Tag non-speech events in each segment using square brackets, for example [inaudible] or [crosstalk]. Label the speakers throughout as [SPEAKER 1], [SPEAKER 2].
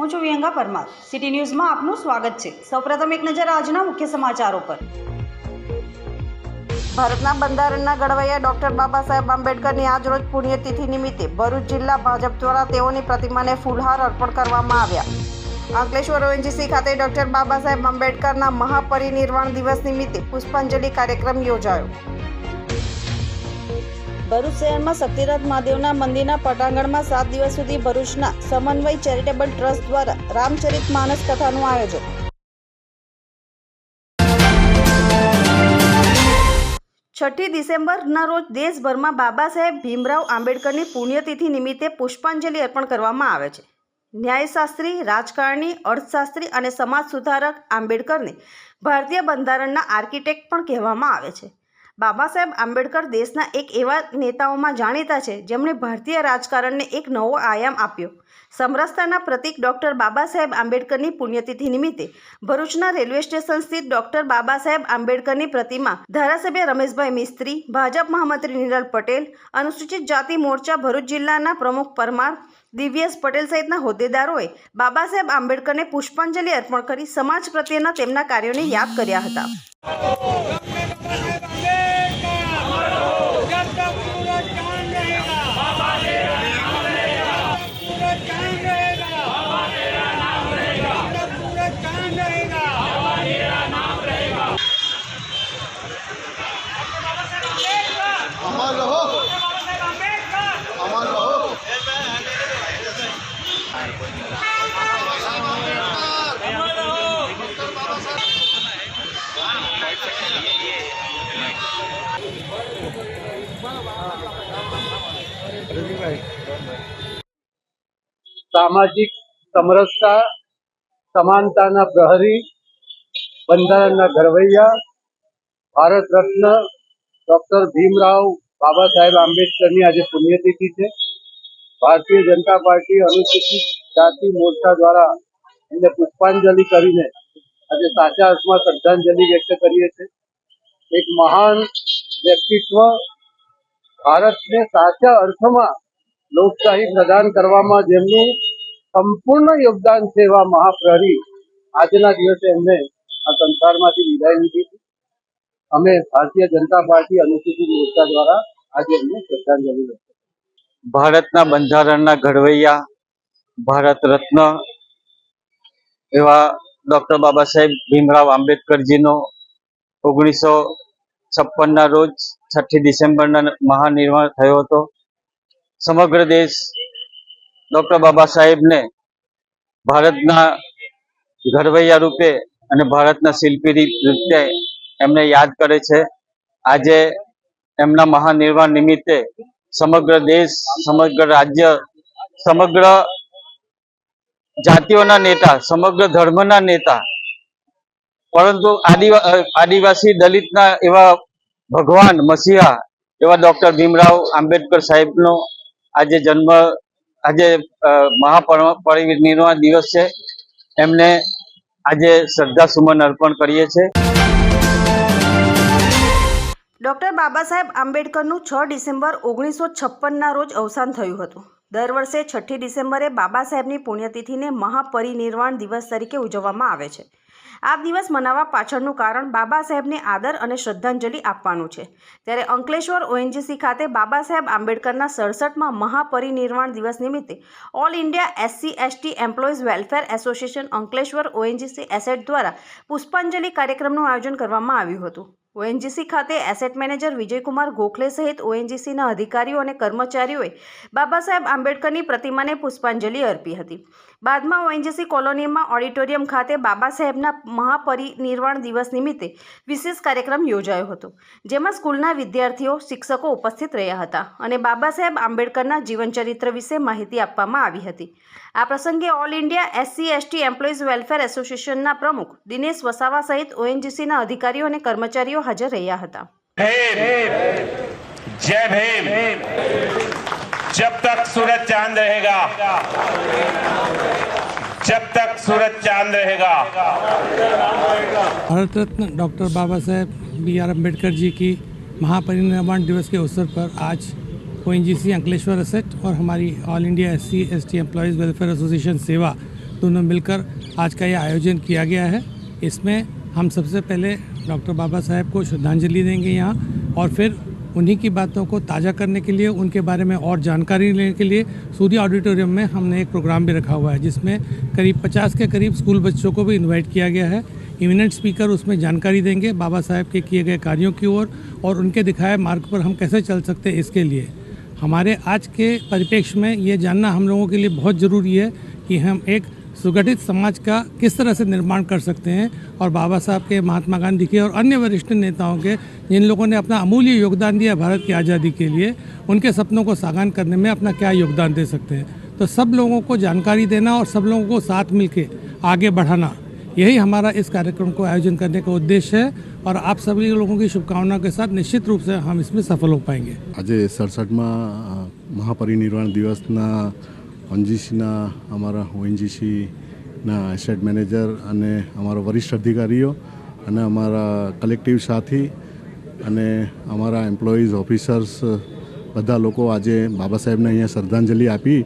[SPEAKER 1] હું છું વિહંગા પરમાર. સિટી ન્યૂઝમાં આપનું સ્વાગત છે. સૌપ્રથમ એક નજર આજના મુખ્ય સમાચારો પર. ભારતના બંધારણના ઘડવૈયા ડોક્ટર બાબા સાહેબ આંબેડકરની આજરોજ પુણ્યતિથિ નિમિત્તે ભરૂચ જિલ્લા ભાજપ દ્વારા તેઓની પ્રતિમાને ફૂલહાર અર્પણ કરવામાં આવ્યા. અંકલેશ્વર ઓએનજીસી ખાતે ડોક્ટર બાબા સાહેબ આંબેડકરના મહાપરિનિર્વાણ દિવસ નિમિત્તે પુષ્પાંજલિ કાર્યક્રમ યોજાયો. ભરૂચ શહેરમાં સતીરથ મહાદેવના મંદિરના પટાંગણમાં સાત દિવસ સુધી ભરૂચના સમન્વય ચેરિટેબલ ટ્રસ્ટ દ્વારા રામચરિત માનસ કથાનું આયોજન. છઠ્ઠી ડિસેમ્બરના રોજ દેશભરમાં બાબા સાહેબ ભીમરાવ આંબેડકરની પુણ્યતિથિ નિમિત્તે પુષ્પાંજલિ અર્પણ કરવામાં આવે છે. ન્યાયશાસ્ત્રી, રાજકારણી, અર્થશાસ્ત્રી અને સમાજ સુધારક આંબેડકરને ભારતીય બંધારણના આર્કિટેક્ટ પણ કહેવામાં આવે છે. બાબા સાહેબ આંબેડકર દેશના એક એવા નેતાઓમાં જાણીતા છે, જેમણે ભારતીય રાજકારણને એક નવો આયામ આપ્યો. સમરસતાના પ્રતિક ડૉક્ટર બાબા સાહેબ આંબેડકરની પુણ્યતિથિ નિમિત્તે ભરૂચના રેલવે સ્ટેશન સ્થિત ડૉક્ટર બાબા સાહેબ આંબેડકરની પ્રતિમા ધારાસભ્ય રમેશભાઈ મિસ્ત્રી, ભાજપ મહામંત્રી નિરલ પટેલ, અનુસૂચિત જાતિ મોરચા ભરૂચ જિલ્લાના પ્રમુખ પરમાર, દિવ્યેશ પટેલ સહિતના હોદ્દેદારોએ બાબા સાહેબ આંબેડકરને પુષ્પાંજલિ અર્પણ કરી સમાજ પ્રત્યેના તેમના કાર્યોને યાદ કર્યા હતા.
[SPEAKER 2] સામાજિક સમરસતા, સમાનતાના પ્રહરી, બંધારણના ઘડવૈયા ભારત રત્ન ડોક્ટર ભીમરાવ બાબા સાહેબ આંબેડકરની આજે પુણ્યતિથિ છે. ભારતીય જનતા પાર્ટી અનુસૂચિત જાતિ મોરચા દ્વારા એમને પુષ્પાંજલિ કરીને આજે સાચા અર્થમાં શ્રદ્ધાંજલિ વ્યક્ત કરીએ છીએ. એક મહાન વ્યક્તિત્વ ભારતને સાચા અર્થમાં લોકશાહી પ્રદાન કરવામાં જેમનું સંપૂર્ણ યોગદાન છે એવા મહાપ્રહરી આજના દિવસે એમને આ સંસારમાંથી વિદાય લીધી અમે ભારતીય જનતા પાર્ટી અનુસૂચિત મોરચા દ્વારા આજે એમને શ્રદ્ધાંજલિ
[SPEAKER 3] ભારતના બંધારણના ઘડવૈયા, ભારત રત્ન એવા ડોક્ટર બાબા સાહેબ ભીમરાવ આંબેડકરજીનો ઓગણીસો છપ્પનના રોજ છઠ્ઠી ડિસેમ્બરના મહાનિર્વાણ થયો હતો. સમગ્ર દેશ ડોક્ટર બાબા સાહેબને ભારતના ઘડવૈયા રૂપે અને ભારતના શિલ્પી રૂપે એમને યાદ કરે છે. આજે એમના મહાનિર્વાણ નિમિત્તે સમગ્ર દેશ, સમગ્ર રાજ્ય, સમગ્ર જાતિઓના નેતા, સમગ્ર ધર્મના નેતા, પરંતુ આદિવા, આદિવાસી દલિતના એવા ભગવાન, મસીહા, એવા ડોક્ટર ભીમરાવ આંબેડકર સાહેબનો આજે જન્મ આજે અ, મહાપરિનિર્વાણ દિવસ છે. એમને આજે શ્રદ્ધા સુમન અર્પણ કરીએ છીએ.
[SPEAKER 1] ડોક્ટર બાબા સાહેબ આંબેડકરનું છ ડિસેમ્બર ઓગણીસો છપ્પનના રોજ અવસાન થયું હતું. દર વર્ષે છઠ્ઠી ડિસેમ્બરે બાબા સાહેબની પુણ્યતિથિને મહાપરિનિર્વાણ દિવસ તરીકે ઉજવવામાં આવે છે. આ દિવસ મનાવવા પાછળનું કારણ બાબા સાહેબને આદર અને શ્રદ્ધાંજલિ આપવાનું છે. ત્યારે અંકલેશ્વર ઓએનજીસી ખાતે બાબા સાહેબ આંબેડકરના સડસઠમાં મહાપરિનિર્વાણ દિવસ નિમિત્તે all India SC, ST employees welfare association Ankleshwar ONGC asset દ્વારા પુષ્પાંજલિ કાર્યક્રમનું આયોજન કરવામાં આવ્યું હતું. ઓએનજીસી ખાતે એસેટ મેનેજર વિજયકુમાર ગોખલે સહિત ઓએનજીસીના અધિકારીઓ અને કર્મચારીઓએ બાબા સાહેબ આંબેડકરની પ્રતિમાને પુષ્પાંજલિ અર્પી હતી. બાદમાં ઓએનજીસી કોલોનીમાં ઓડિટોરિયમ ખાતે બાબા સાહેબના મહાપરિનિર્વાણ દિવસ નિમિત્તે વિશેષ કાર્યક્રમ યોજાયો હતો જેમાં સ્કૂલના વિદ્યાર્થીઓ શિક્ષકો ઉપસ્થિત રહ્યા હતા અને બાબા સાહેબ આંબેડકરના જીવનચરિત્ર વિશે માહિતી આપવામાં આવી હતી. આ પ્રસંગે all India SC ST employees welfare એસોસિએશનના પ્રમુખ દિનેશ વસાવા સહિત ઓએનજીસીના અધિકારીઓ અને કર્મચારીઓ હાજર રહ્યા હતા.
[SPEAKER 4] જય ભીમ. जब तक सूरज चाँद रहेगा। जब तक सूरज चाँद रहेगा।
[SPEAKER 5] Bharat Ratna doctor Baba Saheb B R Ambedkar ji की महापरिनिर्वाण दिवस के अवसर पर आज ओ एन अंकलेश्वर असेट और हमारी all India S C S T employees welfare association सेवा दोनों मिलकर आज का यह आयोजन किया गया है। इसमें हम सबसे पहले डॉक्टर बाबा साहेब को श्रद्धांजलि देंगे यहाँ और फिर उन्हीं की बातों को ताज़ा करने के लिए, उनके बारे में और जानकारी लेने के लिए सूर्य ऑडिटोरियम में हमने एक प्रोग्राम भी रखा हुआ है, जिसमें करीब 50 के करीब स्कूल बच्चों को भी इनवाइट किया गया है। इमिनेंट स्पीकर उसमें जानकारी देंगे बाबा साहेब के किए गए कार्यों की ओर और उनके दिखाए मार्ग पर हम कैसे चल सकते हैं इसके लिए। हमारे आज के परिप्रेक्ष्य में ये जानना हम लोगों के लिए बहुत ज़रूरी है कि हम एक सुगठित समाज का किस तरह से निर्माण कर सकते हैं? और बाबा साहब के, महात्मा गांधी के और अन्य वरिष्ठ नेताओं के, जिन लोगों ने अपना अमूल्य योगदान दिया भारत की आज़ादी के लिए, उनके सपनों को सागान करने में अपना क्या योगदान दे सकते हैं? तो सब लोगों को जानकारी देना और सब लोगों को साथ मिल आगे बढ़ाना, यही हमारा इस कार्यक्रम को आयोजन करने का उद्देश्य है। और आप सभी लोगों की शुभकामनाओं के साथ निश्चित रूप से हम इसमें सफल हो पाएँगे।
[SPEAKER 6] आज सड़सठवा महापरिनिर्वाण दिवसના ઓનજીસીના અમારા ઓએનજીસીના એસેટ મેનેજર અને અમારા વરિષ્ઠ અધિકારીઓ અને અમારા કલેક્ટિવ સાથી અને અમારા એમ્પ્લોઈઝ ઓફિસર્સ બધા લોકો આજે બાબા સાહેબને અહીંયા શ્રદ્ધાંજલિ આપી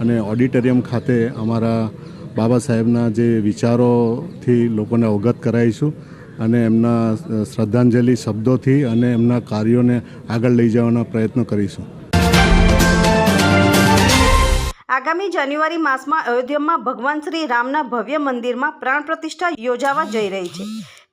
[SPEAKER 6] અને ઓડિટોરિયમ ખાતે અમારા બાબા સાહેબના જે વિચારોથી લોકોને અવગત કરાવીશું અને એમના શ્રદ્ધાંજલિ શબ્દોથી અને એમના કાર્યોને આગળ લઈ જવાના પ્રયત્ન કરીશું.
[SPEAKER 1] આગામી જાન્યુઆરી માસમાં અયોધ્યામાં ભગવાન શ્રી રામના ભવ્ય મંદિરમાં પ્રાણ પ્રતિષ્ઠા યોજાવા જઈ રહી છે.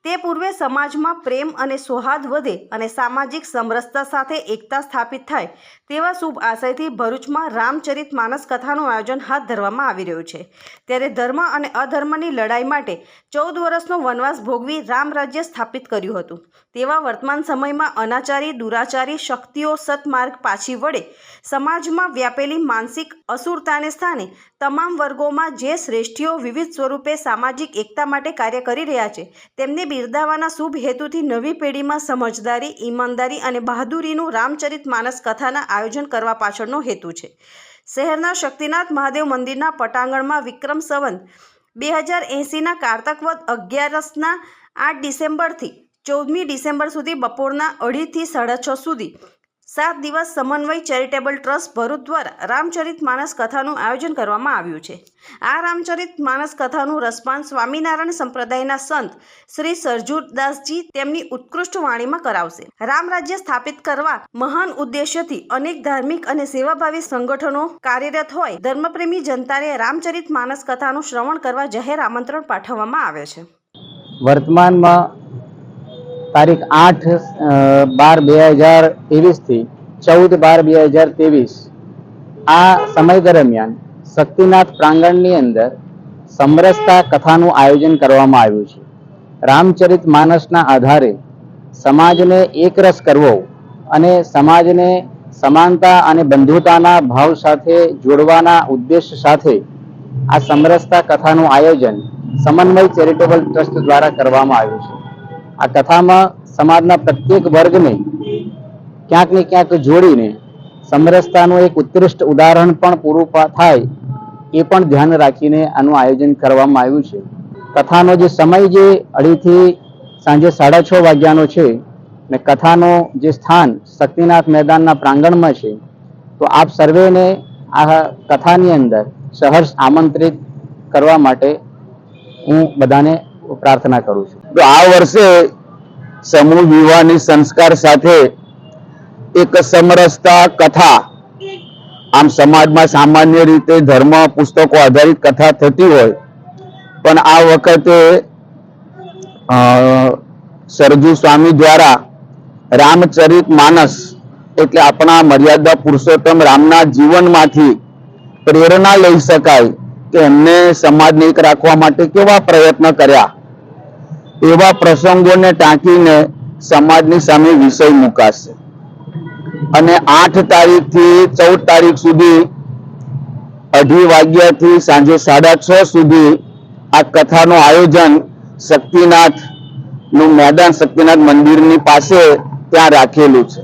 [SPEAKER 1] તે પૂર્વે સમાજમાં પ્રેમ અને સૌહાર્દ વધે અને સામાજિક સમરસતા સાથે એકતા સ્થાપિત થાય તેવા શુભ આશયથી ભરૂચમાં રામચરિત માનસ કથાનું આયોજન હાથ ધરવામાં આવી રહ્યું છે. ત્યારે ધર્મ અને અધર્મની લડાઈ માટે ચૌદ વર્ષનો વનવાસ ભોગવી રામરાજ્ય સ્થાપિત કર્યું હતું. તેવા વર્તમાન સમયમાં અનાચારી, દુરાચારી, શક્તિઓ, સતમાર્ગ પાછી વળે. સમાજમાં વ્યાપેલી માનસિક અસુરતાને સ્થાને તમામ વર્ગોમાં જે શ્રેષ્ઠીઓ વિવિધ સ્વરૂપે સામાજિક એકતા માટે કાર્ય કરી રહ્યા છે, તેમને બિરદાવવાના શુભ હેતુથી નવી પેઢીમાં સમજદારી, ઈમાનદારી અને બહાદુરીનું રામચરિત માનસ કથાના આયોજન કરવા પાછળનો હેતુ છે. શહેરના શક્તિનાથ મહાદેવ મંદિરના પટાંગણમાં વિક્રમ સંવંત બે હજાર એંસીના કારતકવદ અગિયારસના આઠ ડિસેમ્બરથી ચૌદમી ડિસેમ્બર સુધી બપોરના અઢીથી સાડા છ સુધી સાત દિવસ સમન્વય ચેરિટેબલ ટ્રસ્ટ ભરૂચ દ્વારા રામચરિત માનસ કથાનું આયોજન કરવામાં આવ્યું છે. આ રામચરિત માનસ કથાનું રસપાન સ્વામિનારાયણ સંપ્રદાયના સંત શ્રી સરજુદાસજી તેમની ઉત્કૃષ્ટ વાણીમાં કરાવશે. રામ રાજ્ય સ્થાપિત કરવા મહાન ઉદ્દેશ્યથી અનેક ધાર્મિક અને સેવાભાવી સંગઠનો કાર્યરત હોય ધર્મપ્રેમી જનતાને રામચરિત માનસ કથાનું શ્રવણ કરવા જાહેર આમંત્રણ પાઠવવામાં આવે છે.
[SPEAKER 7] વર્તમાનમાં તારીખ આઠ બાર બે હજાર ત્રેવીસથી ચૌદ બાર બે હજાર ત્રેવીસ. આ સમય દરમિયાન શક્તિનાથ પ્રાંગણની અંદર સમરસતા કથાનું આયોજન કરવામાં આવ્યું છે. રામચરિત માનસના આધારે સમાજને એકરસ કરવો અને સમાજને સમાનતા અને બંધુતાના ભાવ સાથે જોડવાના ઉદ્દેશ સાથે આ સમરસતા કથાનું આયોજન સમન્વય ચેરિટેબલ ટ્રસ્ટ દ્વારા કરવામાં આવ્યું છે. આ કથામાં સમાજના પ્રત્યેક વર્ગને ક્યાંક ને ક્યાંક જોડીને સમરસતાનું એક ઉત્કૃષ્ટ ઉદાહરણ પણ પૂરું થાય એ પણ ધ્યાન રાખીને આનું આયોજન કરવામાં આવ્યું છે. કથાનો જે સમય જે અઢીથી સાંજે સાડા છ વાગ્યાનો છે ને કથાનો જે સ્થાન શક્તિનાથ મેદાનના પ્રાંગણમાં છે, તો આપ સર્વેને આ કથાની અંદર સહર્ષ આમંત્રિત કરવા માટે હું બધાને પ્રાર્થના કરું છું.
[SPEAKER 8] તો આ વર્ષે સમૂહ યુવાની સંસ્કાર સાથે એક સમરસતા કથા, આમ સમાજમાં સામાન્ય રીતે ધર્મ પુસ્તકો આધારિત કથા થતી હોય, પણ આ વખતે સરજુ સ્વામી દ્વારા રામચરિત માનસ એટલે આપણા મર્યાદા પુરુષોત્તમ રામના જીવનમાંથી પ્રેરણા લઈ શકાય કે એમને સમાજને એક રાખવા માટે કેવા પ્રયત્ન કર્યા. એવા પ્રસંગોને ટાંકીને સમાજની સામે વિષય મુકાશે. અને આઠ તારીખથી ચૌદ તારીખ સુધી અઢી વાગ્યાથી સાંજે સાડા છ સુધી આ કથાનું આયોજન શક્તિનાથનું મેદાન શક્તિનાથ મંદિરની પાસે ત્યાં રાખેલું છે.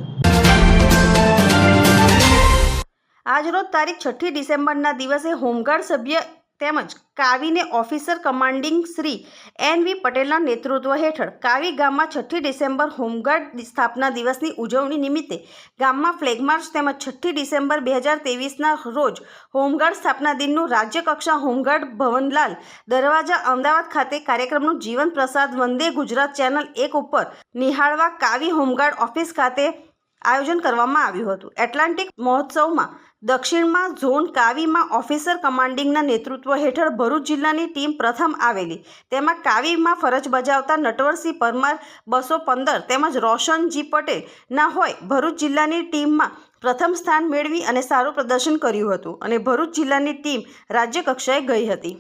[SPEAKER 1] આજરોજ તારીખ છઠ્ઠી ડિસેમ્બરના દિવસે હોમગાર્ડ સભ્ય તેમજ કાવીને officer commanding Shri N V પટેલના નેતૃત્વ હેઠળ કાવી ગામમાં છઠ્ઠી ડિસેમ્બર હોમગાર્ડ સ્થાપના દિવસની ઉજવણી નિમિત્તે ગામમાં ફ્લેગ માર્ચ તેમજ છઠ્ઠી ડિસેમ્બર બે હજાર તેવીસના રોજ હોમગાર્ડ સ્થાપના દિનનું રાજ્યકક્ષા હોમગાર્ડ ભવનલાલ દરવાજા અમદાવાદ ખાતે કાર્યક્રમનું જીવન પ્રસાદ વંદે ગુજરાત ચેનલ એક ઉપર નિહાળવા કાવી હોમગાર્ડ ઓફિસ ખાતે આયોજન કરવામાં આવ્યું હતું. એટલાન્ટિક મહોત્સવમાં દક્ષિણમાં ઝોન કાવીમાં ઓફિસર કમાન્ડિંગના નેતૃત્વ હેઠળ ભરૂચ જિલ્લાની ટીમ પ્રથમ આવેલી. તેમાં કાવીમાં ફરજ બજાવતા નટવરસિંહ પરમાર બસો પંદર તેમજ રોશનજી પટેલના હોય ભરૂચ જિલ્લાની ટીમમાં પ્રથમ સ્થાન મેળવી અને સારું પ્રદર્શન કર્યું હતું અને ભરૂચ જિલ્લાની ટીમ રાજ્યકક્ષાએ ગઈ હતી.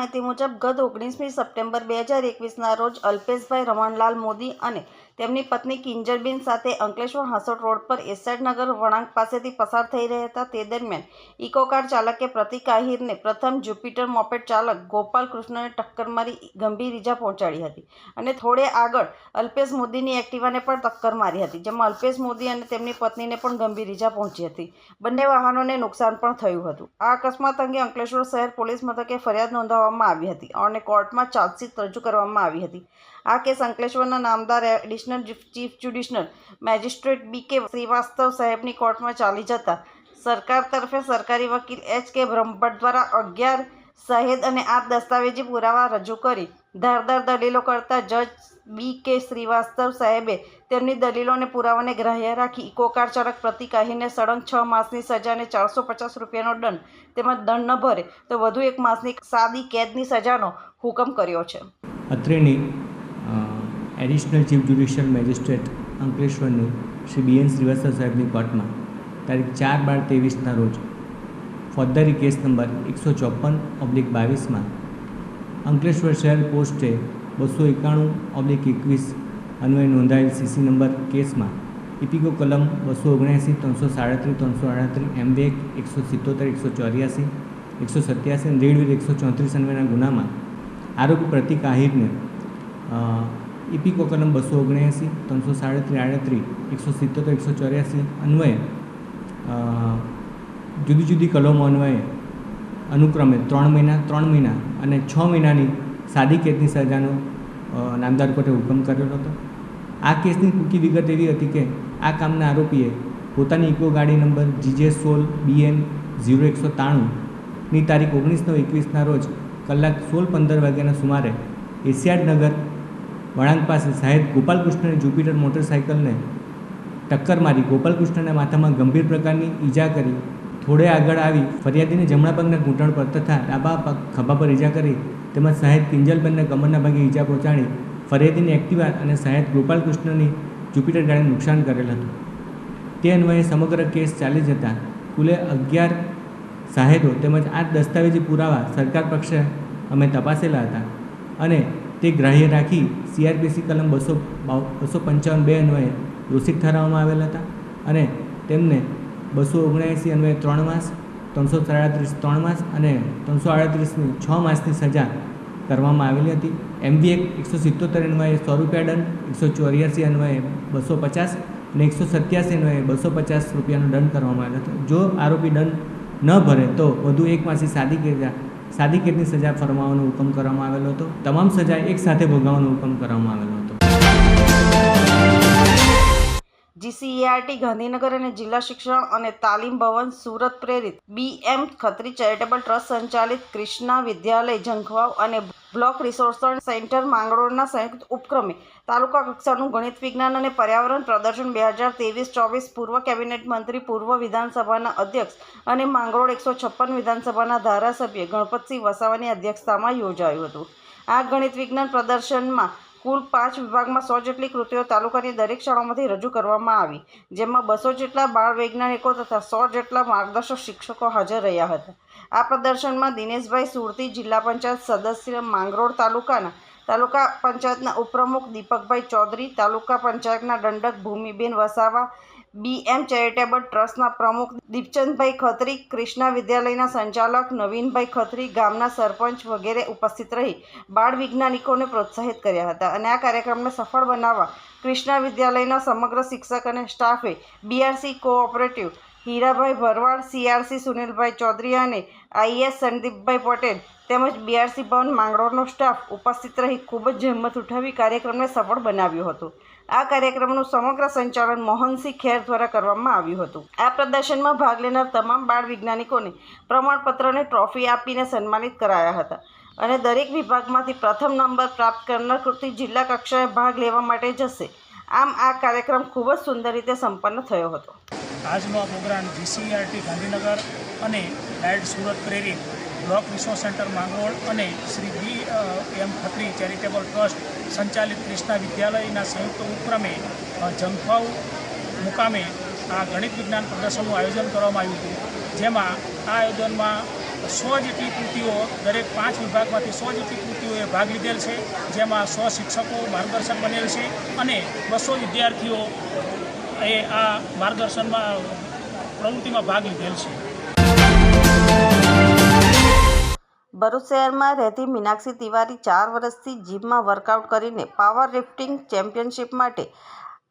[SPEAKER 1] માહિતી મુજબ ગત ઓગણીસમી સપ્ટેમ્બર બે હજાર એકવીસના રોજ અલ્પેશભાઈ રમણલાલ મોદી અને તેમની પત્ની કિંજરબેન સાથે અંકલેશ્વર હાંસોટ રોડ પર એસઆઈનગર વળાંક પાસેથી પસાર થઈ રહ્યા હતા. તે દરમિયાન ઇકો કાર ચાલકે પ્રતિક આહિરને પ્રથમ જ્યુપિટર મોપેડ ચાલક ગોપાલ કૃષ્ણને ટક્કર મારી ગંભીર ઈજા પહોંચાડી હતી અને થોડે આગળ અલ્પેશ મોદીની એક્ટિવાને પણ ટક્કર મારી હતી, જેમાં અલ્પેશ મોદી અને તેમની પત્નીને પણ ગંભીર ઈજા પહોંચી હતી. બંને વાહનોને નુકસાન પણ થયું હતું. આ અકસ્માત અંગે અંકલેશ્વર શહેર પોલીસ મથકે ફરિયાદ નોંધાવવામાં આવી હતી અને કોર્ટમાં ચાર્જશીટ રજૂ કરવામાં આવી હતી. આ કેસ અંકલેશ્વરના નામદાર additional chief judicial magistrate B K Shrivastava સાહેબની કોર્ટમાં ચાલી જતા. સરકાર તરફે સરકારી વકીલ એચ કે બ્રહ્મભટ્ટ દ્વારા અગિયાર સહેદ અને આઠ દસ્તાવેજી પુરાવા રજૂ કરી. ધારદાર દલીલો કરતા જજ બી કે શ્રીવાસ્તવ સાહેબે તેમની દલીલોને પુરાવાને ગ્રાહ્ય રાખી ઇકોકાર ચરક પ્રતિ પ્રતિકાહીને સળંગ છ માસની સજા અને ચારસો પચાસ રૂપિયાનો દંડ તેમજ દંડ ન ભરે તો વધુ એક માસની સાદી કેદની સજાનો હુકમ કર્યો છે.
[SPEAKER 9] અત્રેની એડિશનલ ચીફ જ્યુડિશિયલ મેજિસ્ટ્રેટ અંકલેશ્વરની શ્રી બી એન શ્રીવાસ્તવ સાહેબની કોર્ટમાં તારીખ ચાર બાર ત્રેવીસના રોજ, ફોજદારી કેસ નંબર એકસો ચોપન ઓબ્લિક બાવીસમાં, અંકલેશ્વર શહેર પોસ્ટે બસો એકાણું ઓબ્લિક એકવીસ અન્વયે નોંધાયેલ સીસી નંબર કેસમાં, ઇપિકો કલમ બસો ઓગણ્યાસી, ત્રણસો સાડત્રીસ, ત્રણસો આડત્રીસ એમબેક એકસો સિત્તોતેર, એકસો ચોર્યાસી, એકસો સત્યાસી અને રેડવીર એકસો ચોત્રીસ અન્વયના ગુનામાં આરોપી પ્રતિક આહિરને ઇપિકો કલમ બસો ઓગણ્યાસી ત્રણસો સાડત્રીસ, આડત્રીસ, એકસો સિત્તોતેર, એકસો ચોર્યાસી અન્વયે જુદી જુદી કલમો અન્વયે અનુક્રમે ત્રણ મહિના ત્રણ મહિના અને છ મહિનાની સાદી કેદની સજાનો નામદાર કોર્ટે હુકમ કર્યો હતો. આ કેસની ટૂંકી વિગત એવી હતી કે આ કામના આરોપીએ પોતાની ઇકો ગાડી નંબર જીજે સોલ બીએન ઝીરો એકસો ત્રાણુંની તારીખ ઓગણીસ નવ એકવીસના રોજ કલાક સોળ પંદર વાગ્યાના સુમારે એશિયાડ નગર વળાંક પાસે સાહેબ ગોપાલકૃષ્ણની જુપિટર મોટરસાઇકલને ટક્કર મારી. ગોપાલકૃષ્ણના માથામાં ગંભીર પ્રકારની ઈજા કરી. થોડે આગળ આવી ફરિયાદીને જમણા પગના ઘૂંટણ પર તથા ડાબા પગ ખભા પર ઈજા કરી. તેમજ સાહેબ કિંજલબેનને કમરના ભાગે ઈજા પહોંચાડી. ફરિયાદીની એક્ટિવા અને સાહેબ ગોપાલકૃષ્ણની જુપિટર ગાડીને નુકસાન કરેલ હતું. તે અન્વયે સમગ્ર કેસ ચાલી જતા કુલે અગિયાર સાહેદો તેમજ આઠ દસ્તાવેજી પુરાવા સરકાર પક્ષે અમે તપાસેલા હતા. અને તે ગ્રાહ્ય રાખી સીઆરપીસી કલમ બસો બસો પંચાવન બે અન્વયે દોષિત ઠરાવવામાં આવેલ હતા અને તેમને બસો ઓગણએંસી અન્વયે ત્રણ માસ, ત્રણસો સાડત્રીસ ત્રણ માસ અને ત્રણસો આડત્રીસની છ માસની સજા કરવામાં આવેલી હતી. એમબી એક એકસો સિત્તોતેર અન્વયે સો રૂપિયા દંડ, એકસો ચોર્યાસી અન્વયે બસો પચાસ અને એકસો સત્યાસી અન્વયે બસો પચાસ રૂપિયાનો દંડ કરવામાં આવેલો હતો. જો આરોપી દંડ ન ભરે તો વધુ એક માસની સાદી કેદ સાદી કેદની સજા ફરમાવવાનો હુકમ કરવામાં આવેલો હતો. તમામ સજા એક સાથે ભોગવવાનો હુકમ કરવામાં આવેલો હતો.
[SPEAKER 1] જીસીઈઆરટી, ગાંધીનગર અને જિલ્લા શિક્ષણ અને તાલીમ ભવન સુરત પ્રેરિત. બીએમ ખત્રી ચેરિટેબલ ટ્રસ્ટ સંચાલિત ક્રિષ્ના વિદ્યાલય, ઝંખવાવ અને બ્લોક રિસોર્સ સેન્ટર માંગરોળના સંયુક્ત ઉપક્રમે તાલુકા કક્ષાનું ગણિત વિજ્ઞાન અને પર્યાવરણ પ્રદર્શન બે હજાર ત્રેવીસ ચોવીસ પૂર્વ કેબિનેટ મંત્રી, પૂર્વ વિધાનસભાના અધ્યક્ષ અને માંગરોળ એકસો છપ્પન વિધાનસભાના ધારાસભ્ય ગણપતસિંહ વસાવાની અધ્યક્ષતામાં યોજાયું હતું. આ ગણિત વિજ્ઞાન પ્રદર્શનમાં કુલ પાંચ વિભાગમાં સો જેટલી કૃતિઓ તાલુકાની દરેક શાળાઓમાંથી રજૂ કરવામાં આવી, જેમાં બસો જેટલા બાળ વૈજ્ઞાનિકો તથા સો જેટલા માર્ગદર્શક શિક્ષકો હાજર રહ્યા હતા. આ પ્રદર્શનમાં દિનેશભાઈ સુરતી જિલ્લા પંચાયત સદસ્ય માંગરોળ તાલુકાના, તાલુકા પંચાયતના ઉપપ્રમુખ દીપકભાઈ ચૌધરી, તાલુકા પંચાયતના દંડક ભૂમિબેન વસાવા બીએમ ચેરિટેબલ ટ્રસ્ટના પ્રમુખ દીપચંદભાઈ ખત્રી, કૃષ્ણા વિદ્યાલયના સંચાલક નવીનભાઈ ખત્રી, ગામના સરપંચ વગેરે ઉપસ્થિત રહી બાળ વૈજ્ઞાનિકોને પ્રોત્સાહિત કર્યા હતા અને આ કાર્યક્રમને સફળ બનાવવા કૃષ્ણા વિદ્યાલયના સમગ્ર શિક્ષક અને સ્ટાફે BRC cooperative Hirabhai Bharwad, CRC Sunilbhai Chaudhary અને આઈએસ સંદીપભાઈ પટેલ તેમજ બીઆરસી ભવન માંગરોળનો સ્ટાફ ઉપસ્થિત રહી ખૂબ જ જહેમત ઉઠાવી કાર્યક્રમને સફળ બનાવ્યો હતો. આ કાર્યક્રમનું સમગ્ર સંચાલન મોહનસિંહ ખેર દ્વારા કરવામાં આવ્યું હતું. આ પ્રદર્શનમાં ભાગ લેનાર તમામ બાળ વૈજ્ઞાનિકોને પ્રમાણપત્રને ટ્રોફી આપીને સન્માનિત કરાયા હતા અને દરેક વિભાગમાંથી પ્રથમ નંબર પ્રાપ્ત કરનાર કૃતિ જિલ્લા કક્ષાએ ભાગ લેવા માટે જશે. આમ આ કાર્યક્રમ ખૂબ જ સુંદર રીતે સંપન્ન થયો હતો.
[SPEAKER 10] આજનો આ પ્રોગ્રામ જીસીઆરટી ગાંધીનગર અને ડાયટ સુરત પ્રેરિત બ્લોક રિસોર્સ સેન્ટર માંગરોળ અને Shri B M Khatri charitable trust સંચાલિત ક્રિષ્ના વિદ્યાલયના સંયુક્ત ઉપક્રમે અ, મુકામે આ ગણિત વિજ્ઞાન પ્રદર્શનનું આયોજન કરવામાં આવ્યું હતું. જેમાં આ આયોજનમાં સો જેટલી કૃતિઓ દરેક પાંચ વિભાગમાંથી સો જેટલી કૃતિઓએ ભાગ લીધેલ છે. જેમાં સો શિક્ષકો માર્ગદર્શક બનેલ છે અને બસો વિદ્યાર્થીઓ એ આ માર્ગદર્શનમાં પ્રવૃત્તિમાં ભાગ લીધેલ છે.
[SPEAKER 1] ભરૂચ શહેરમાં રહેતી મીનાક્ષી તિવારી ચાર વર્ષથી જીમમાં વર્કઆઉટ કરીને પાવર લિફ્ટિંગ ચેમ્પિયનશિપ માટે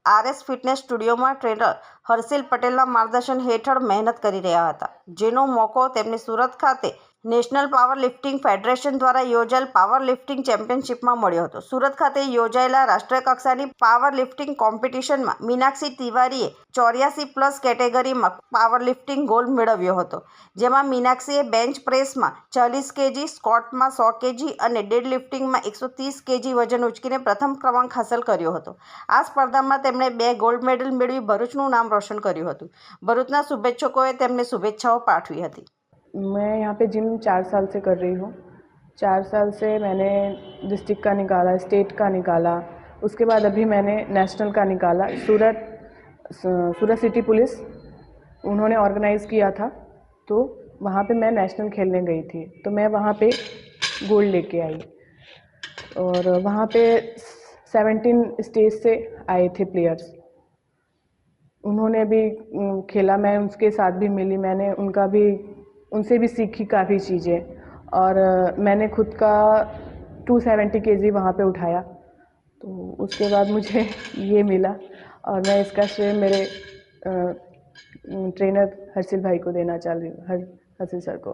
[SPEAKER 1] આરએસ ફિટનેસ સ્ટુડિયોમાં ટ્રેનર હર્ષિલ પટેલના માર્ગદર્શન હેઠળ મહેનત કરી રહ્યા હતા. જેનો મોકો તેમને સુરત ખાતે નેશનલ પાવર લિફ્ટિંગ ફેડરેશન દ્વારા યોજાયેલ પાવર લિફ્ટિંગ ચેમ્પિયનશિપમાં મળ્યો હતો. સુરત ખાતે યોજાયેલા રાષ્ટ્રીય કક્ષાની પાવર લિફ્ટિંગ કોમ્પિટિશનમાં મીનાક્ષી તિવારીએ ચોર્યાસી પ્લસ કેટેગરીમાં પાવર લિફ્ટિંગ ગોલ્ડ મેળવ્યો હતો, જેમાં મીનાક્ષીએ બેન્ચ પ્રેસમાં ચાલીસ કેજી, સ્કોટમાં સો કેજી અને ડેડ લિફ્ટિંગમાં એકસો ત્રીસ કેજી વજન ઉચકીને પ્રથમ ક્રમાંક હાંસલ કર્યો હતો. આ સ્પર્ધામાં તેમણે બે ગોલ્ડ મેડલ મેળવી ભરૂચનું નામ રોશન કર્યું હતું. ભરૂચના શુભેચ્છકોએ તેમને શુભેચ્છાઓ પાઠવી હતી.
[SPEAKER 11] मैं यहाँ पे जिम चार साल से कर रही हूँ। चार साल से मैंने डिस्ट्रिक्ट का निकाला स्टेट का निकाला। उसके बाद अभी मैंने नेशनल का निकाला, सूरत सूरत सिटी पुलिस। उन्होंने ऑर्गेनाइज़ किया था तो वहाँ पे मैं नेशनल खेलने गई थी। तो मैं वहाँ पे गोल्ड लेके आई। और वहाँ पे सेवेंटीन स्टेज से आए थे प्लेयर्स उन्होंने भी खेला, मैं उसके साथ भी मिली, मैंने उनका भी उनसे भी सीखी काफ़ी चीज़ें और अ, मैंने खुद का टू सेवेंटी के जी वहाँ पे उठाया तो उसके बाद मुझे [laughs] ये मिला और मैं इसका श्रेय मेरे अ, ट्रेनर हर्षिल भाई को देना चाह रही हूँ हर हर्षिल सर को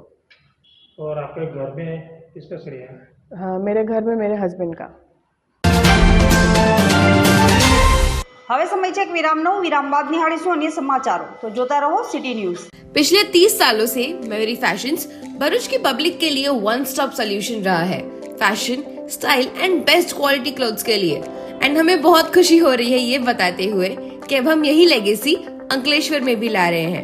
[SPEAKER 10] और आपके घर में किसका श्रेय है
[SPEAKER 11] हाँ मेरे घर में मेरे हस्बैंड का
[SPEAKER 1] હવે સમય છે એક વિરામનો વિરામ બાદ નિહાળીશું અન્ય સમાચારો તો જોતા રહો સિટી ન્યૂઝ
[SPEAKER 12] पिछले 30 सालों से मयूरी फ़ैशन भरूच की पब्लिक के लिए वन स्टॉप सोल्यूशन रहा है। Fashion style and best quality clothes के लिए। एंड हमें बहुत खुशी हो रही है ये बताते हुए कि अब हम यही लेगेसी अंकलेश्वर में भी ला रहे हैं।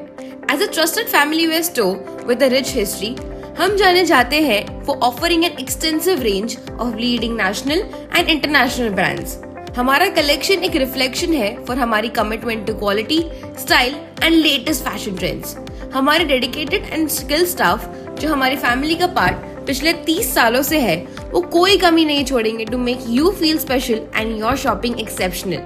[SPEAKER 12] As a trusted family wear store with a rich history हम जाने जाते हैं for offering an extensive range of leading national and international brands हमारा कलेक्शन एक रिफ्लेक्शन है फॉर हमारी commitment to quality style and latest fashion trends हमारे dedicated and skill staff जो हमारी फैमिली का पार्ट पिछले 30 सालों से है, वो कोई कमी नहीं छोड़ेंगे to make you feel special and your shopping exceptional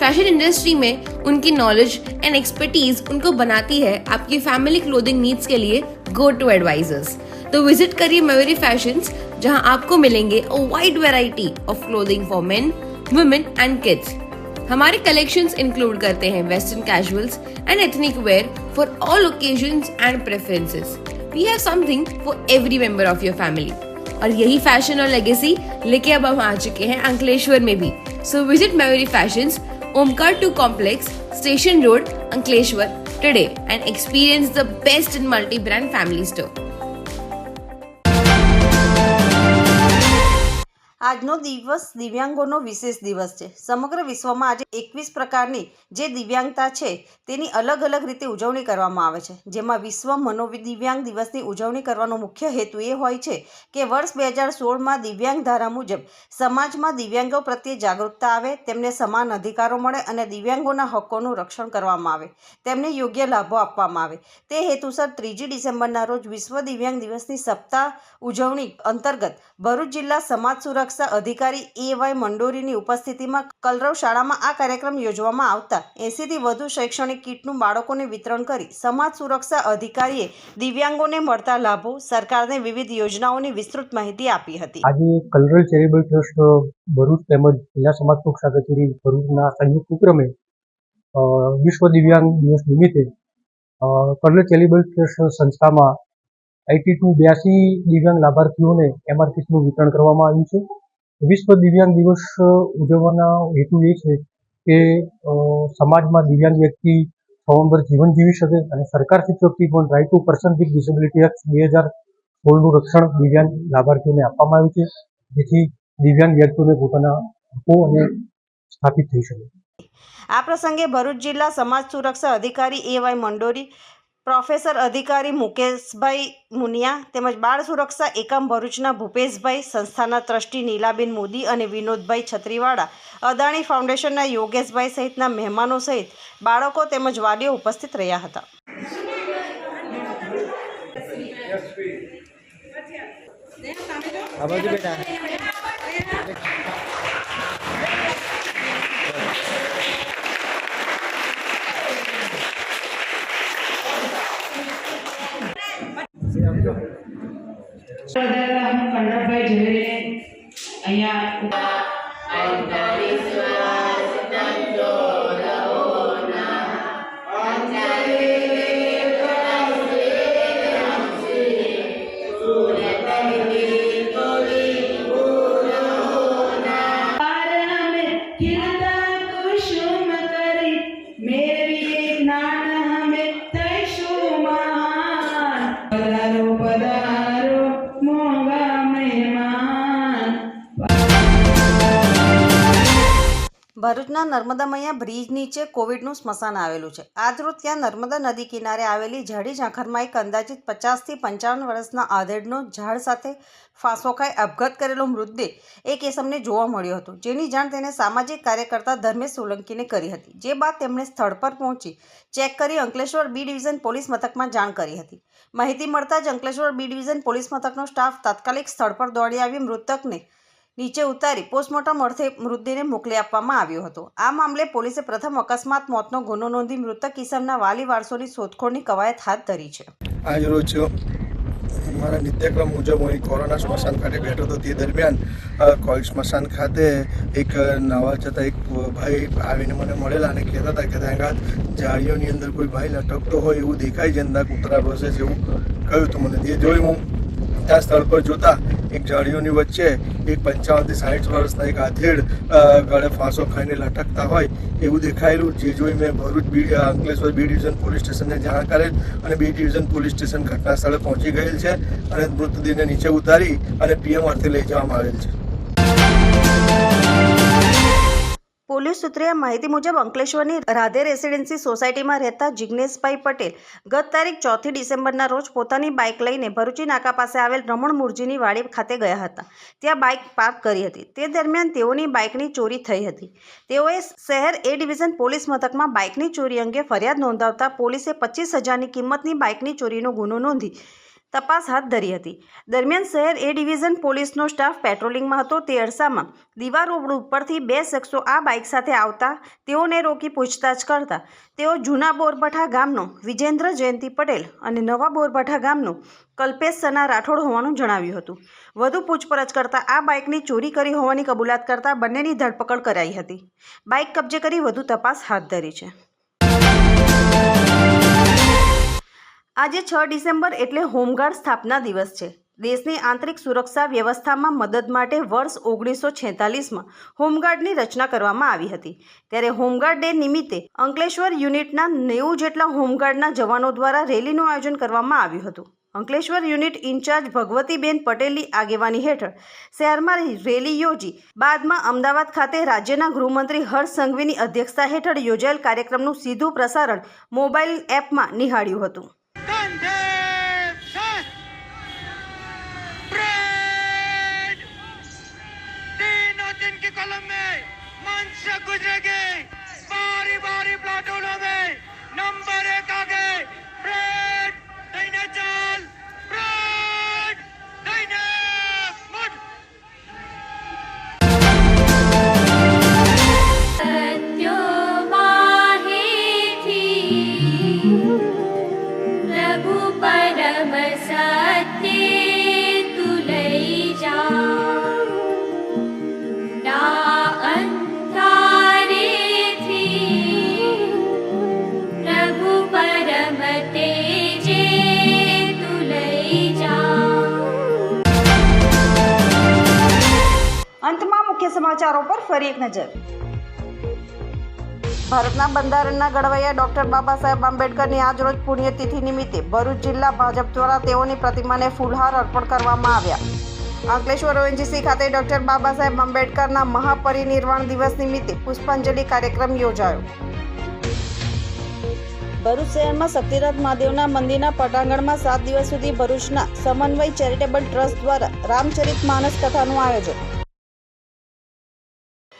[SPEAKER 12] fashion industry में उनकी नॉलेज एंड एक्सपर्टीज उनको बनाती है आपकी फैमिली क्लोथिंग नीड्स के लिए गो टू एडवाइजर्स तो विज़िट करिए मयूरी फ़ैशन जहाँ आपको मिलेंगे wide variety of clothing for men women and kids हमारे कलेक्शंस इंक्लूड करते हैं western casuals and ethnic wear for all occasions and preferences we have something for every member of your family और यही fashion और legacy लेके अब हम आ चुके हैं अंकलेश्वर में भी। So visit memory fashion Omkar two complex station road Ankleshwar today and experience the best in multi brand family store
[SPEAKER 1] આજનો દિવસ દિવ્યાંગોનો વિશેષ દિવસ છે. સમગ્ર વિશ્વમાં આજે એકવીસ પ્રકારની જે દિવ્યાંગતા છે, તેની અલગ અલગ રીતે ઉજવણી કરવામાં આવે છે. જેમાં વિશ્વ મનોદિવ્યાંગ દિવસની ઉજવણી કરવાનો મુખ્ય હેતુ એ હોય છે કે વર્ષ બે હજાર સોળમાં દિવ્યાંગ ધારા મુજબ સમાજમાં દિવ્યાંગો પ્રત્યે જાગૃતતા આવે, તેમને સમાન અધિકારો મળે અને દિવ્યાંગોના હકોનું રક્ષણ કરવામાં આવે, તેમને યોગ્ય લાભો આપવામાં આવે. તે હેતુસર ત્રીજી ડિસેમ્બરના રોજ વિશ્વ દિવ્યાંગ દિવસની સપ્તાહ ઉજવણી અંતર્ગત ભરૂચ જિલ્લા સમાજ સુરક્ષા અધિકારી એ વાય મંડોરીની ઉપસ્થિતિમાં કલરવ શાળામાં આ કાર્યક્રમ યોજવામાં આવતા એંસીથી વધુ શૈક્ષણિક કીટનું બાળકોને વિતરણ કરી સમાજ સુરક્ષા અધિકારીએ દિવ્યાંગોને મળતા લાભો સરકારને વિવિધ યોજનાઓની વિસ્તૃત માહિતી આપી હતી.
[SPEAKER 13] આજે કલરલ ચેરિટેબલ ટ્રસ્ટ ભરૂચ તેમજ જિલ્લા સમાજ સુરક્ષા કચેરી ભરૂચના સંયુક્ત ઉપક્રમે વિશ્વ દિવ્યાંગ દિવસ નિમિત્તે અ, કલરલ ચેરિટેબલ ટ્રસ્ટ સંસ્થામાં એટી ટુ બ્યાસી દિવ્યાંગ લાભાર્થીઓને એમઆર કિટનું વિતરણ કરવામાં આવ્યું છે. વિશ્વ દિવ્યાંગ દિવસ ઉજવવાના હેતુ એ છે કે સમાજમાં દિવ્યાંગ વ્યક્તિ સ્વયંભર જીવન જીવી શકે અને સરકાર તરફથી પણ right to person with disability act બે હજાર સોળનું રક્ષણ દિવ્યાંગ લાભાર્થીઓને આપવામાં આવ્યું છે, જેથી દિવ્યાંગ વ્યક્તિઓને પોતાના હકો અને સ્થાપિત થઈ શકે.
[SPEAKER 1] આ પ્રસંગે ભરૂચ જિલ્લા સમાજ સુરક્ષા અધિકારી એ વાય મંડોરી પ્રોફેસર અધિકારી મુકેશભાઈ મુનિયા તેમજ બાળ સુરક્ષા એકમ ભરૂચના ભૂપેશભાઈ, સંસ્થાના ટ્રસ્ટી નીલાબેન મોદી અને વિનોદભાઈ છત્રીવાળા, અદાણી ફાઉન્ડેશનના યોગેશભાઈ સહિતના મહેમાનો સહિત બાળકો તેમજ વાલીઓ ઉપસ્થિત રહ્યા હતા. ભરૂચના બ્રિજ નીચે કોવિડનું સ્મશાન આવેલું છે. આજરોજ ત્યાં નર્મદા નદી કિનારે આવેલી ઝાડી ઝાંખરમાં એક અંદાજિત પચાસથી પંચાવન વર્ષના આધેડનો ઝાડ સાથે ફાંસો ખાઈ અપઘાત કરેલો મૃતદેહ એ કેસમને જોવા મળ્યો હતો. જેની જાણ તેને સામાજિક કાર્યકર્તા ધર્મેશ સોલંકીને કરી હતી. જે બાદ તેમણે સ્થળ પર પહોંચી ચેક કરી અંકલેશ્વર બી ડિવિઝન પોલીસ મથકમાં જાણ કરી હતી. માહિતી મળતા જ અંકલેશ્વર બી ડિવિઝન પોલીસ મથકનો સ્ટાફ તાત્કાલિક સ્થળ પર દોડી આવી મૃતકને નીચે ઉતારી પોસ્ટમોર્ટમ અર્થે મૃતદેહને મોકલી આપવામાં આવ્યો હતો. આ મામલે પોલીસે પ્રથમ અકસ્માત મોતનો ગુનો નોંધી મૃતક કિસમના વાલી વારસોની શોધખોળની કવાયત હાથ ધરી છે.
[SPEAKER 14] આજ રોજ મારા નિત્યક્રમ મુજબ હું કોરોના સ્મશાન ખાતે બેઠો હતો. તે દરમિયાન કોઈ સ્મશાન ખાતે એક નવા જતા એક ભાઈ આવીને મને મળેલા અને કહેતા હતા કે ત્યાં જાળીઓની અંદર કોઈ ભાઈ લટકતો હોય એવું દેખાય છે. અંદર કૂતરા બસે છે એવું કહ્યું હતું મને તે જોઈ હું ત્યાં સ્થળ પર જોતા એક જાળીઓની વચ્ચે એક પંચાવનથી સાઠ વર્ષના એક આધેડ ગળે ફાંસો ખાઈને લટકતા હોય એવું દેખાયેલું, જે જોઈ મેં Bharuch B Ankleshwar B division police સ્ટેશનને જાણ કરેલ અને બી ડિવિઝન પોલીસ સ્ટેશન ઘટના સ્થળે પહોંચી ગયેલ છે અને મૃતદેહને નીચે ઉતારી અને પીએમ અર્થે લઈ જવામાં આવેલ છે.
[SPEAKER 1] પોલીસ સૂત્રે માહિતી મુજબ અંકલેશ્વરની રાધે રેસિડેન્સી સોસાયટીમાં રહેતા જિગ્નેશભાઈ પટેલ ગત તારીખ ચોથી ડિસેમ્બરના રોજ પોતાની બાઇક લઈને ભરૂચી નાકા પાસે આવેલ રમણ મુરજીની વાડી ખાતે ગયા હતા. ત્યાં બાઇક પાર્ક કરી હતી. તે દરમિયાન તેઓની બાઇકની ચોરી થઈ હતી. તેઓએ શહેર એ ડિવિઝન પોલીસ મથકમાં બાઇકની ચોરી અંગે ફરિયાદ નોંધાવતા પોલીસે પચીસ હજારની કિંમતની બાઇકની ચોરીનો ગુનો નોંધી તપાસ હાથ ધરી હતી. દરમિયાન શહેર એ ડિવિઝન પોલીસનો સ્ટાફ પેટ્રોલિંગમાં હતો. તે અરસામાં દીવા રોડ ઉપરથી બે શખ્સો આ બાઇક સાથે આવતા તેઓને રોકી પૂછતાછ કરતા તેઓ જૂના બોરભઠા ગામનો વિજેન્દ્ર જયંતિ પટેલ અને નવા બોરભઠા ગામનો કલ્પેશ સના રાઠોડ હોવાનું જણાવ્યું હતું. વધુ પૂછપરછ કરતા આ બાઇકની ચોરી કરી હોવાની કબૂલાત કરતા બંનેની ધરપકડ કરાઈ હતી. બાઇક કબજે કરી વધુ તપાસ હાથ ધરી છે. આજે છ ડિસેમ્બર એટલે હોમગાર્ડ સ્થાપના દિવસ છે. દેશની આંતરિક સુરક્ષા વ્યવસ્થામાં મદદ માટે વર્ષ ઓગણીસો છેતાલીસમાં હોમગાર્ડની રચના કરવામાં આવી હતી. ત્યારે હોમગાર્ડ ડે નિમિત્તે અંકલેશ્વર યુનિટના નેવું જેટલા હોમગાર્ડના જવાનો દ્વારા રેલીનું આયોજન કરવામાં આવ્યું હતું. અંકલેશ્વર યુનિટ ઇન્ચાર્જ ભગવતીબેન પટેલની આગેવાની હેઠળ શહેરમાં રેલી યોજી બાદમાં અમદાવાદ ખાતે રાજ્યના ગૃહમંત્રી હર્ષ સંઘવીની અધ્યક્ષતા હેઠળ યોજાયેલ કાર્યક્રમનું સીધું પ્રસારણ મોબાઈલ એપમાં નિહાળ્યું હતું.
[SPEAKER 15] तीनों दिन की कलम में मंच से गुजरेगी। बारी बारी प्लाटूनों में नंबर एक आगे।
[SPEAKER 1] સમાચારો પર ફરી એક નજર. ભારતના બંધારણના ઘડવૈયા ડોક્ટર બાબા સાહેબ આંબેડકરની આજરોજ પુણ્યતિથિ નિમિત્તે ભરૂચ જિલ્લા ભાજપ દ્વારા તેઓની પ્રતિમાને ફૂલહાર અર્પણ કરવામાં આવ્યા. અંકલેશ્વર ઓએનજીસી ખાતે ડોક્ટર બાબા સાહેબ આંબેડકરના મહાપરિનિર્વાણ દિવસ નિમિત્તે પુષ્પાંજલિ કાર્યક્રમ યોજાયો. ભરૂચ શહેરમાં શક્તિનાથ મહાદેવના મંદિરના પટાંગણમાં સાત દિવસ સુધી ભરૂચના સમન્વય ચેરિટેબલ ટ્રસ્ટ દ્વારા રામચરિત માનસ કથાનું આયોજન